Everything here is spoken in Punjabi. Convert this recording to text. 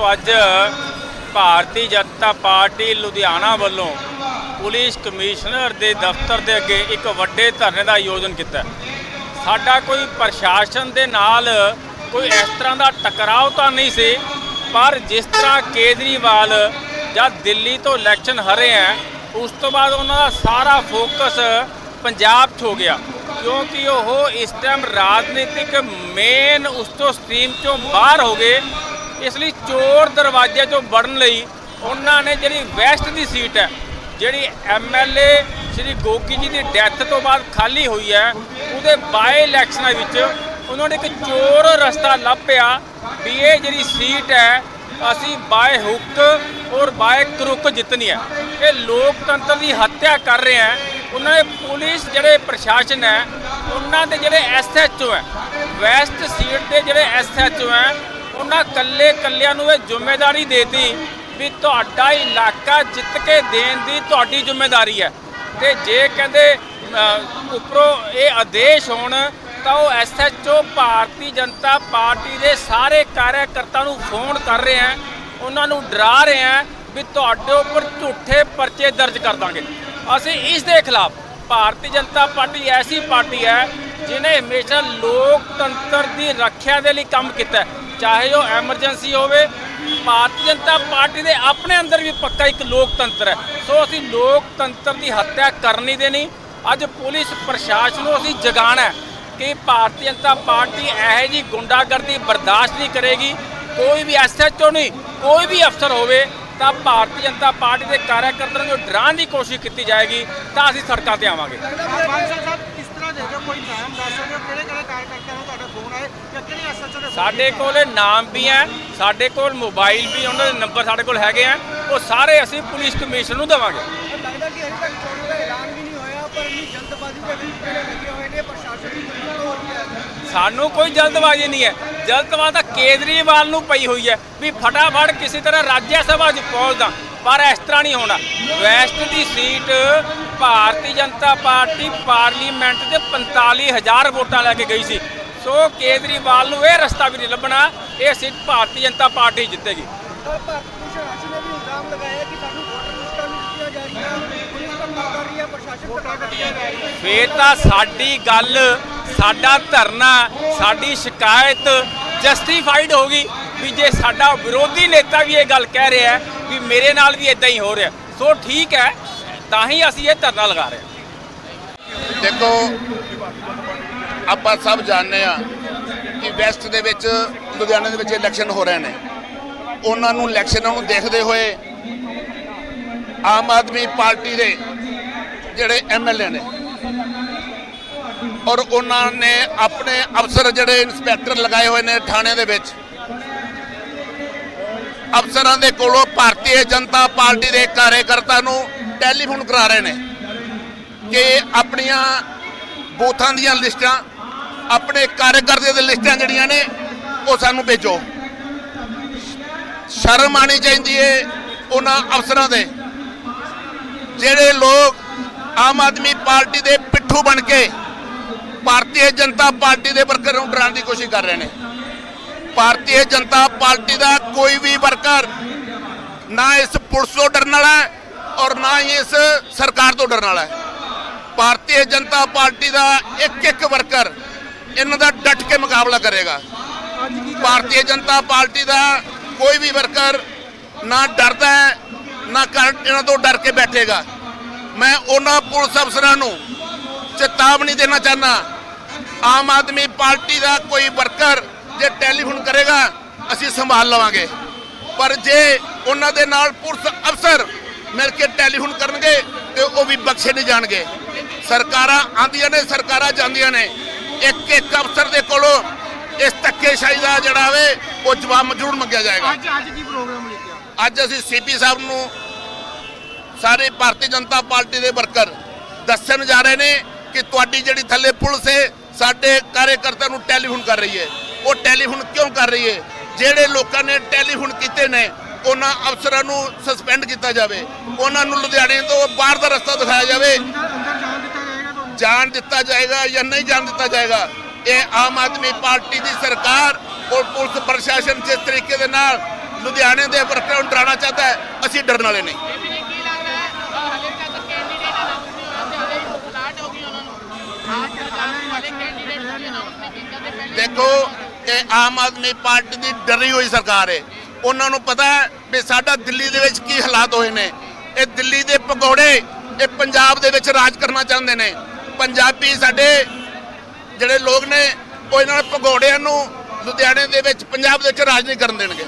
ਦੇਖੋ ਅੱਜ ਭਾਰਤੀ ਜਨਤਾ ਪਾਰਟੀ ਲੁਧਿਆਣਾ ਵੱਲੋਂ ਪੁਲਿਸ ਕਮਿਸ਼ਨਰ ਦੇ ਦਫ਼ਤਰ ਦੇ ਅੱਗੇ ਇੱਕ ਵੱਡੇ ਧਰਨੇ ਦਾ ਆਯੋਜਨ ਕੀਤਾ। ਸਾਡਾ ਕੋਈ ਪ੍ਰਸ਼ਾਸਨ ਦੇ ਨਾਲ ਕੋਈ ਇਸ ਤਰ੍ਹਾਂ ਦਾ ਟਕਰਾਅ ਤਾਂ ਨਹੀਂ ਸੀ, ਪਰ ਜਿਸ ਤਰ੍ਹਾਂ ਕੇਜਰੀਵਾਲ ਜਦ ਦਿੱਲੀ ਤੋਂ ਇਲੈਕਸ਼ਨ ਹਰੇ ਹੈ ਉਸ ਤੋਂ ਬਾਅਦ ਉਹਨਾਂ ਦਾ ਸਾਰਾ ਫੋਕਸ ਪੰਜਾਬ 'ਚ ਹੋ ਗਿਆ। ਕਿਉਂਕਿ ਉਹ ਇਸ ਟਾਈਮ ਰਾਜਨੀਤਿਕ ਮੇਨ ਉਸ ਤੋਂ ਸਟ੍ਰੀਮ ਚੋਂ ਬਾਹਰ ਹੋ ਗਏ ਇਸ ਲਈ ਚੋਰ ਦਰਵਾਜ਼ੇ ਤੋਂ ਵੜਨ ਲਈ ਉਹਨਾਂ ਨੇ ਜਿਹੜੀ ਵੈਸਟ ਦੀ ਸੀਟ ਹੈ, ਜਿਹੜੀ ਐਮਐਲਏ ਸ਼੍ਰੀ ਗੋਗੀ ਜੀ ਦੀ ਡੈਥ ਤੋਂ ਬਾਅਦ ਖਾਲੀ ਹੋਈ ਹੈ, ਉਹਦੇ ਬਾਏ ਇਲੈਕਸ਼ਨਾਂ ਵਿੱਚ ਉਹਨਾਂ ਨੇ ਇੱਕ ਚੋਰ ਰਸਤਾ ਲੱਭਿਆ ਵੀ ਇਹ ਜਿਹੜੀ ਸੀਟ ਹੈ, ਅਸੀਂ by hook or by crook ਜਿੱਤਣੀ ਹੈ। ਇਹ ਲੋਕਤੰਤਰ ਦੀ ਹੱਤਿਆ ਕਰ ਰਹੇ ਹੈ। ਉਹਨਾਂ ਦੇ ਪੁਲਿਸ ਜਿਹੜੇ ਪ੍ਰਸ਼ਾਸਨ ਹੈ, ਉਹਨਾਂ ਦੇ ਜਿਹੜੇ ਐਸਐਚਓ ਹੈ, ਵੈਸਟ ਸੀਟ ਦੇ ਜਿਹੜੇ ਐਸਐਚਓ ਹੈ ਉਹਨਾਂ ਕੱਲੇ ਕੱਲਿਆਂ ਨੂੰ ਇਹ ਜ਼ਿੰਮੇਵਾਰੀ ਦੇਤੀ ਵੀ ਤੁਹਾਡਾ ਇਲਾਕਾ ਜਿੱਤ ਕੇ ਦੇਣ ਦੀ ਤੁਹਾਡੀ ਜ਼ਿੰਮੇਵਾਰੀ ਹੈ। ਤੇ ਜੇ ਕਹਿੰਦੇ ਉੱਪਰੋਂ ਇਹ ਆਦੇਸ਼ ਹੋਣ, ਤਾਂ ਉਹ ਐਸਐਚਓ ਭਾਰਤੀ ਜਨਤਾ ਪਾਰਟੀ ਦੇ ਸਾਰੇ ਕਾਰਜਕਰਤਾ ਨੂੰ ਫੋਨ ਕਰ ਰਹੇ ਹੈ, ਉਹਨਾਂ ਨੂੰ ਡਰਾ ਰਹੇ ਹੈ ਵੀ ਤੁਹਾਡੇ ਉੱਪਰ ਝੂਠੇ ਪਰਚੇ ਦਰਜ ਕਰ ਦਾਂਗੇ। ਅਸੀਂ ਇਸ ਦੇ ਖਿਲਾਫ ਭਾਰਤੀ ਜਨਤਾ ਪਾਰਟੀ ਐਸੀ ਪਾਰਟੀ ਹੈ ਜਿਨੇ ਹਮੇਸ਼ਾ ਲੋਕਤੰਤਰ ਦੀ ਰੱਖਿਆ ਦੇ ਲਈ ਕੰਮ ਕੀਤਾ ਚਾਹੇ ਉਹ ਐਮਰਜੈਂਸੀ ਹੋਵੇ, ਭਾਰਤੀ ਜਨਤਾ ਪਾਰਟੀ ਦੇ ਆਪਣੇ ਅੰਦਰ ਵੀ ਪੱਕਾ ਇੱਕ ਲੋਕਤੰਤਰ ਹੈ। ਸੋ ਅਸੀਂ ਲੋਕਤੰਤਰ ਦੀ ਹੱਤਿਆ ਕਰਨੀ ਦੇਣੀ ਅੱਜ ਪੁਲਿਸ ਪ੍ਰਸ਼ਾਸਨ ਨੂੰ ਅਸੀਂ ਜਗਾਉਣਾ ਹੈ ਕਿ ਭਾਰਤੀ ਜਨਤਾ ਪਾਰਟੀ ਇਹੋ ਜੀ ਗੁੰਡਾਗਰਦੀ ਬਰਦਾਸ਼ਤ ਨਹੀਂ ਕਰੇਗੀ। ਕੋਈ ਵੀ ਐਸਐਚਓ ਨਹੀਂ, ਕੋਈ ਵੀ ਅਫਸਰ ਹੋਵੇ, ਤਾਂ ਭਾਰਤੀ ਜਨਤਾ ਪਾਰਟੀ ਦੇ ਕਾਰਜਕਰਤਾਆਂ ਨੂੰ ਡਰਾਉਣ ਦੀ ਕੋਸ਼ਿਸ਼ ਕੀਤੀ ਜਾਏਗੀ, ਤਾਂ ਅਸੀਂ ਸੜਕਾਂ ਤੇ ਆਵਾਂਗੇ ਬਾਂਸਲ ਸਾਹਿਬ ਕਿਸ ਤਰ੍ਹਾਂ ਦੇ ਰਹੇ ਕੋਈ ਨਾਮ ਦੱਸ ਸਕਦੇ ਹੋ? ਕਿਹੜੇ ਕਿਹੜੇ ਕਾਰਜਕਰਤਾ ਨੂੰ ਤੁਹਾਡਾ ਫੋਨ ਆਏ ਜਾਂ ਕਿਹੜੇ ਐਸਐਚਓ ਦੇ ਸਾਡੇ ਕੋਲ ਨਾਮ ਵੀ ਹੈ ਸਾਡੇ ਕੋਲ ਮੋਬਾਈਲ ਵੀ ਉਹਨਾਂ ਦੇ ਨੰਬਰ ਸਾਡੇ ਕੋਲ ਹੈਗੇ ਆ ਉਹ ਸਾਰੇ ਅਸੀਂ ਪੁਲਿਸ ਕਮਿਸ਼ਨ ਨੂੰ ਦੇਵਾਂਗੇ। ਲੱਗਦਾ ਕਿ ਅਜੇ ਤੱਕ ਚੋਣਾਂ ਦਾ ਐਲਾਨ ਵੀ ਨਹੀਂ ਪਰ ਇੰਨੀ ਜਲਦਬਾਜ਼ੀ ਦੇ ਵਿੱਚ ਜਿਹੜੇ ਲੱਗੇ ਹੋਏ ਨੇ ਪ੍ਰਸ਼ਾਸਨ ਦੀ ਕੋਈ ਹੋ ਰਹੀ ਹੈ। ਸਾਨੂੰ ਕੋਈ ਜਲਦਬਾਜ਼ੀ ਨਹੀਂ ਹੈ। ਜਲਦਬਾਜ਼ੀ ਤਾਂ ਕੇਜਰੀਵਾਲ ਨੂੰ ਪਈ ਹੋਈ ਹੈ ਵੀ ਫਟਾਫਟ ਕਿਸੇ ਤਰ੍ਹਾਂ ਰਾਜ ਸਭਾ 'ਚ ਪਹੁੰਚਦਾ। ਪਰ ਇਸ ਤਰ੍ਹਾਂ ਨਹੀਂ ਹੋਣਾ। ਵੈਸਟ ਦੀ seat Bharatiya Janata party parliament ਦੇ 45000 ਵੋਟਾਂ ਲੈ ਕੇ ਗਈ ਸੀ। ਸੋ ਕੇਜਰੀਵਾਲ ਨੂੰ ਇਹ ਰਸਤਾ ਵੀ ਨਹੀਂ ਲੱਭਣਾ। ਇਹ ਸੀਟ ਭਾਰਤੀ ਜਨਤਾ ਪਾਰਟੀ ਜਿੱਤੇਗੀ। ਭਾਰਤੀ ਪ੍ਰਸ਼ਾਸਨ ਨੇ ਵੀ ਇਲਜ਼ਾਮ ਲਗਾਇਆ ਕਿ ਸਾਨੂੰ ਵੋਟਰ ਪੁਲਿਸ ਧੱਕਾ ਕਰ ਰਹੀ ਹੈ ਪ੍ਰਸ਼ਾਸਨ ਧੱਕਾ ਰਹੀ ਹੈ। ਫੇਰ ਤਾਂ ਸਾਡੀ ਗੱਲ ਸਾਡਾ ਧਰਨਾ ਸਾਡੀ ਸ਼ਿਕਾਇਤ ਜਸਟੀਫਾਈਡ ਹੋਗੀ ਵੀ ਜੇ ਸਾਡਾ ਵਿਰੋਧੀ ਨੇਤਾ ਵੀ ਇਹ ਗੱਲ ਕਹਿ ਰਿਹਾ ਹੈ ਵੀ ਮੇਰੇ ਨਾਲ ਵੀ ਇਦਾਂ ਹੀ ਹੋ ਰਿਹਾ। ਸੋ ਠੀਕ ਹੈ ਤਾਂ ਹੀ ਅਸੀਂ ਇਹ ਧਰਨਾ ਲਗਾ ਰਹੇ ਹਾਂ। ਦੇਖੋ ਆਪਾਂ ਸਭ ਜਾਣਦੇ ਆ ਕਿ ਵੈਸਟ ਦੇ ਵਿੱਚ ਲੁਧਿਆਣੇ ਦੇ ਵਿੱਚ ਇਲੈਕਸ਼ਨ ਹੋ ਰਹੇ ਨੇ। ਉਹਨਾਂ ਨੂੰ ਇਲੈਕਸ਼ਨਾਂ ਨੂੰ ਦੇਖਦੇ ਹੋਏ ਆਮ ਆਦਮੀ ਪਾਰਟੀ ਦੇ ਜਿਹੜੇ ਐਮਐਲਏ ਨੇ। ਔਰ ਉਹਨਾਂ ਨੇ ਆਪਣੇ ਅਫਸਰ ਜਿਹੜੇ ਇਨਸਪੈਕਟਰ ਲਗਾਏ ਹੋਏ ਨੇ ਥਾਣੇ ਦੇ ਵਿੱਚ। ਅਫਸਰਾਂ ਦੇ ਕੋਲੋਂ ਭਾਰਤੀ ਜਨਤਾ ਪਾਰਟੀ ਦੇ ਕਾਰਜਕਰਤਾ ਨੂੰ ਟੈਲੀਫੋਨ ਕਰਾ ਰਹੇ ਨੇ ਕਿ ਆਪਣੀਆਂ ਬੂਥਾਂ ਦੀਆਂ ਲਿਸਟਾਂ, ਆਪਣੇ ਕਾਰਜਕਰਤੇ ਦੀਆਂ ਲਿਸਟਾਂ ਜਿਹੜੀਆਂ ਨੇ, ਉਹ ਸਾਨੂੰ ਭੇਜੋ। ਸ਼ਰਮ ਆਣੀ ਚਾਹੀਦੀ ਏ ਉਹਨਾਂ ਅਫਸਰਾਂ ਦੇ। ਜਿਹੜੇ ਲੋਕ ਆਮ ਆਦਮੀ ਪਾਰਟੀ ਦੇ ਪਿੱਠੂ ਬਣ ਕੇ ਭਾਰਤੀ ਜਨਤਾ ਪਾਰਟੀ ਦੇ ਵਰਕਰ ਨੂੰ ਡਰਾਉਣ ਦੀ ਕੋਸ਼ਿਸ਼ ਕਰ ਰਹੇ ਨੇ। ਭਾਰਤੀ ਜਨਤਾ ਪਾਰਟੀ ਦਾ ਕੋਈ ਵੀ ਵਰਕਰ ਨਾ ਇਸ ਪੁਲਿਸ ਤੋਂ ਡਰਨ ਵਾਲਾ ਹੈ ਔਰ ਨਾ ਹੀ ਇਸ ਸਰਕਾਰ ਤੋਂ ਡਰਨ ਵਾਲਾ ਹੈ। ਭਾਰਤੀ ਜਨਤਾ ਪਾਰਟੀ ਦਾ ਇੱਕ ਇੱਕ ਵਰਕਰ ਇਹਨਾਂ ਦਾ ਡਟ ਕੇ ਮੁਕਾਬਲਾ ਕਰੇਗਾ। ਭਾਰਤੀ ਜਨਤਾ ਪਾਰਟੀ ਦਾ ਕੋਈ ਵੀ ਵਰਕਰ ਨਾ ਡਰਦਾ ਹੈ ਨਾ ਕਰ, ਇਹਨਾਂ ਤੋਂ ਡਰ ਕੇ ਬੈਠੇਗਾ। ਮੈਂ ਉਹਨਾਂ ਪੁਲਿਸ ਅਫਸਰਾਂ ਨੂੰ ਚੇਤਾਵਨੀ ਦੇਣਾ ਚਾਹਨਾ ਆਮ ਆਦਮੀ ਪਾਰਟੀ ਦਾ ਕੋਈ ਵਰਕਰ ਜੇ ਟੈਲੀਫੋਨ ਕਰੇਗਾ, ਅਸੀਂ ਸੰਭਾਲ ਲਵਾਂਗੇ। ਪਰ ਜੇ ਉਹਨਾਂ ਦੇ ਨਾਲ ਪੁਲਿਸ ਅਫਸਰ ਮਿਲ ਕੇ ਟੈਲੀਫੋਨ ਕਰਨਗੇ, ਤੇ ਉਹ ਵੀ ਬਖਸ਼ੇ ਨਹੀਂ ਜਾਣਗੇ। ਸਰਕਾਰਾਂ ਆਂਦੀਆਂ ਨੇ, ਸਰਕਾਰਾਂ ਜਾਂਦੀਆਂ ਨੇ। ਇੱਕ ਇੱਕ ਅਫਸਰ ਦੇ ਕੋਲੋਂ ਇਸ ਧੱਕੇਸ਼ਾਹੀ ਦਾ ਜਿਹੜਾ ਵੇ, ਉਹ ਜਵਾਬ ਜ਼ਰੂਰ ਮੰਗਿਆ ਜਾਏਗਾ। ਅੱਜ ਅੱਜ ਕੀ ਪ੍ਰੋਗਰਾਮ ਅੱਜ ਅਸੀਂ ਸੀਪੀ ਸਾਹਿਬ ਨੂੰ ਸਾਰੇ ਭਾਰਤੀ ਜਨਤਾ ਪਾਰਟੀ ਦੇ ਵਰਕਰ ਦੱਸਣ ਜਾ ਰਹੇ ਨੇ ਕਿ ਤੁਹਾਡੀ ਜਿਹੜੀ ਥੱਲੇ ਪੁਲਿਸ ਹੈ, ਸਾਡੇ ਕਾਰਜਕਰਤਾ ਨੂੰ ਟੈਲੀਫੋਨ ਕਰ ਰਹੀ ਹੈ। ਉਹ ਟੈਲੀਫੋਨ ਕਿਉਂ ਕਰ ਰਹੀ ਹੈ? ਜਿਹੜੇ ਲੋਕਾਂ ਨੇ ਟੈਲੀਫੋਨ ਕੀਤੇ ਨੇ, ਉਹਨਾਂ ਅਫਸਰਾਂ ਨੂੰ ਸਸਪੈਂਡ ਕੀਤਾ ਜਾਵੇ। ਉਹਨਾਂ ਨੂੰ ਲੁਧਿਆਣੇ ਤੋਂ ਬਾਹਰ ਦਾ ਰਸਤਾ ਦਿਖਾਇਆ ਜਾਵੇ। ਜਾਣ ਦਿੱਤਾ ਜਾਏਗਾ ਜਾਂ ਨਹੀਂ ਜਾਣ ਦਿੱਤਾ ਜਾਏਗਾ, ਇਹ ਆਮ ਆਦਮੀ ਪਾਰਟੀ ਦੀ ਸਰਕਾਰ ਔਰ ਪੁਲਿਸ ਪ੍ਰਸ਼ਾਸਨ ਜਿਸ ਤਰੀਕੇ ਦੇ ਨਾਲ ਲੁਧਿਆਣੇ ਦੇ ਵਰਕਰਾਂ ਨੂੰ ਡਰਾਉਣਾ ਚਾਹਤਾ ਹੈ, ਅਸੀਂ ਡਰਨ ਵਾਲੇ ਨਹੀਂ। ਦੇਖੋ, ਇਹ ਆਮ ਆਦਮੀ ਪਾਰਟੀ ਦੀ ਡਰੀ ਹੋਈ ਸਰਕਾਰ ਹੈ। ਉਹਨਾਂ ਨੂੰ ਪਤਾ ਹੈ ਵੀ ਸਾਡਾ ਦਿੱਲੀ ਦੇ ਵਿੱਚ ਕੀ ਹਾਲਾਤ ਹੋਏ ਨੇ। ਇਹ ਦਿੱਲੀ ਦੇ ਪਕੌੜੇ, ਇਹ ਪੰਜਾਬ ਦੇ ਵਿੱਚ ਰਾਜ ਕਰਨਾ ਚਾਹੁੰਦੇ ਨੇ। ਪੰਜਾਬੀ ਸਾਡੇ ਜਿਹੜੇ ਲੋਕ ਨੇ, ਉਹ ਇਹਨਾਂ ਪਕੌੜਿਆਂ ਨੂੰ ਲੁਧਿਆਣੇ ਦੇ ਵਿੱਚ, ਪੰਜਾਬ ਦੇ ਵਿੱਚ ਰਾਜ ਨਹੀਂ ਕਰਨ ਦੇਣਗੇ।